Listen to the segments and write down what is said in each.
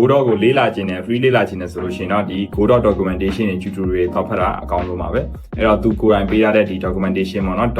Godot ကိုလေးလာခြင်းနဲ့ free လေးလာခြင်းနဲ့ဆိုလို့ရှိရင်တော့ဒီ Godot documentation တွေ tutorial တွေဖတ်ဖတ်တာအကောင်းဆုံးပါပဲအဲ့တော့သူကိုယ်တိုင်ပေးရတဲ့ဒီ documentation ပေါ့နော်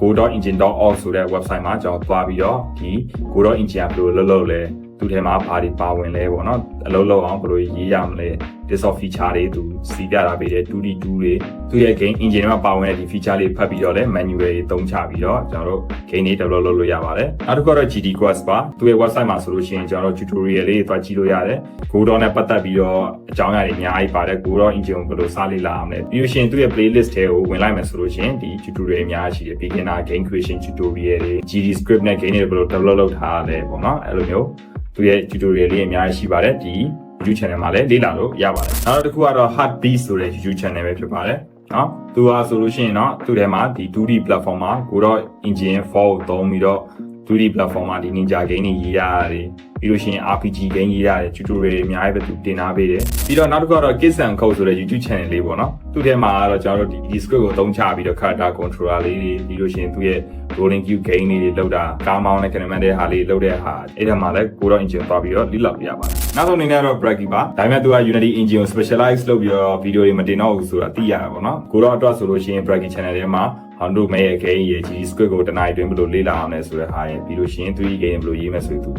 .godot.engine.org ဆိုတဲ့ website မှာကျွန်တော်သွားပြီးတော့ဒီ Godot engine ကဘယ်လိုလုပ်လုပ်လဲ သူထဲမှာဘာတွေပါဝင်လဲပေါ့နော်အလုပ်လုပ်အောင်ဘယ်လိုရေးရမလဲ Dissolve feature တွေသူစီးပြတာပေးတယ် 2D 2 တွေသူရဲ့ game engine မှာပါဝင်တဲ့ဒီ feature လေးဖတ်ပြီးတော့လည်း manual တွေသုံးချပြီးတော့ကျွန်တော်တို့ game တွေ develop လုပ်လို့ရပါတယ်နောက်တစ်ခုကတော့ GD Quest ပါသူရဲ့ website မှာဆိုလို့ရှိရင်ကျွန်တော်တို့ tutorial လေးတွေတွားကြည့်လို့ရတယ် Godot နဲ့ပတ်သက်ပြီးတော့အကြောင်းအရာတွေအများကြီးပါတယ် Godot engine ကိုဘယ်လိုစလေ့လာအောင်လဲပြီးလို့ရှိရင်သူ့ရဲ့ playlist ထဲကိုဝင်လိုက်မယ်ဆိုလို့ရှိရင်ဒီ tutorial အများကြီးရှိတယ် beginner game creation tutorial တွေ GD script နဲ့ game တွေဘယ်လို develop လုပ်ထားရလဲပေါ့နော်အဲ့လိုမျိုး သူရဲ့ tutorial လေးအများကြီးရှိပါတယ်ဒီ YouTube channel မှာလည်းလေ့လာလို့ရပါတယ်။နောက်တစ်ခုကတော့ Heartbeat ဆိုတဲ့ YouTube channel ပဲဖြစ်ပါတယ်။နော်သူကဆိုလို့ရှိရင်တော့သူ့ထဲမှာဒီ 2D platform မှာကိုတော့ engine 4ကိုသုံးပြီးတော့ 2D platform မှာဒီ ninja game တွေရေးရတယ်ပြီးလို့ရှိရင် RPG game ရေးရတယ် tutorial တွေအများကြီးပဲသူတင်ထားပေးတယ်ပြီးတော့နောက်တစ်ခုကတော့ Kids and Code ဆိုတဲ့ YouTube channel လေးပေါ့နော်သူ့ထဲမှာကတော့ကျွန်တော်တို့ဒီ script ကိုသုံးချပြီးတော့ character controller လေးတွေပြီးလို့ရှိရင်သူ့ရဲ့ rolling queue game လေးတွေလောက်တာကားမောင်းတဲ့ kinematic တဲ့ဟာလေးလောက်တဲ့ဟာအဲ့ဒါမှလည်းကိုတော့ engine သွားပြီးတော့လိလောက်ပြရပါတယ်နောက်ဆုံးအနေနဲ့တော့ Braggy ပါဒါပေမဲ့သူက Unity engine ကို specialize လုပ်ပြီးတော့ video တွေမတင်တော့ဘူးဆိုတာသိရတာပေါ့နော်ကိုတော့အတွက်ဆိုလို့ရှိရင် Braggy channel ထဲမှာ how to make a game ရဲ့ GD script ကိုတနင်္လာတွင်ဘယ်လိုလေ့လာအောင်လဲဆိုတဲ့ဟာရဲ့ပြီးလို့ရှိရင် 3D game ဘယ်လိုရေးမယ်ဆိုသူ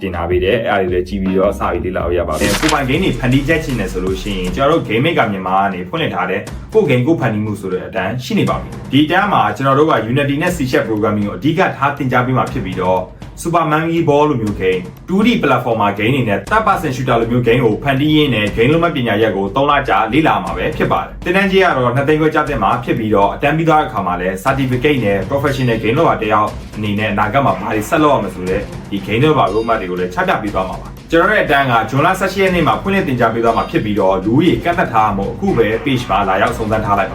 တင်ထားပေးတယ်အဲ့ဒါတွေလည်းကြည့်ပြီးတော့စပြီးလေ့လာလို့ရပါတယ်ကိုပိုင် game တွေဖန်တီးချက်ချင်တယ်ဆိုလို့ရှိရင်ကျွန်တော်တို့ game maker မြန်မာကနေဖွင့်လှစ်ထားတဲ့ကို game ကိုဖန်တီးမှုဆိုတဲ့အတန်းရှိနေပါပြီဒီအတန်းမှာကျွန်တော်တို့က Unity နဲ့ C# programming ကိုအဓိကထားသင်ကြားပေးမှာဖြစ်ပြီးတော့ Super Monkey Ball လိုမျိုး game 2D platformer game တွေနဲ့ third person shooter လိုမျိုး game ကိုဖန်တီးရင်းနဲ့ game လုံးမပညာရပ်ကို3လကြာလေ့လာမှာပဲဖြစ်ပါတယ်။တင်တန်းကြီးကတော့နှစ်သိန်းခွဲကျတဲ့မှာဖြစ်ပြီးတော့အတန်းပြီးသွားတဲ့အခါမှာလည်း certificate နဲ့ professional game လောကတယောက်အနေနဲ့အနာဂတ်မှာဘာတွေဆက်လုပ်ရမလဲဆိုတဲ့ဒီ game လောက roadmap တွေကိုလည်းချပြပေးသွားမှာပါ။ကျွန်တော်ရဲ့အတန်းကဂျွန်လ18ရက်နေ့မှာဖွင့်လှစ်တင်ကြားပေးသွားမှာဖြစ်ပြီးတော့လူကြီးကန့်သက်ထားမှုအခုပဲ page မှာလာရောက်စုံစမ်းထားလိုက်ပါ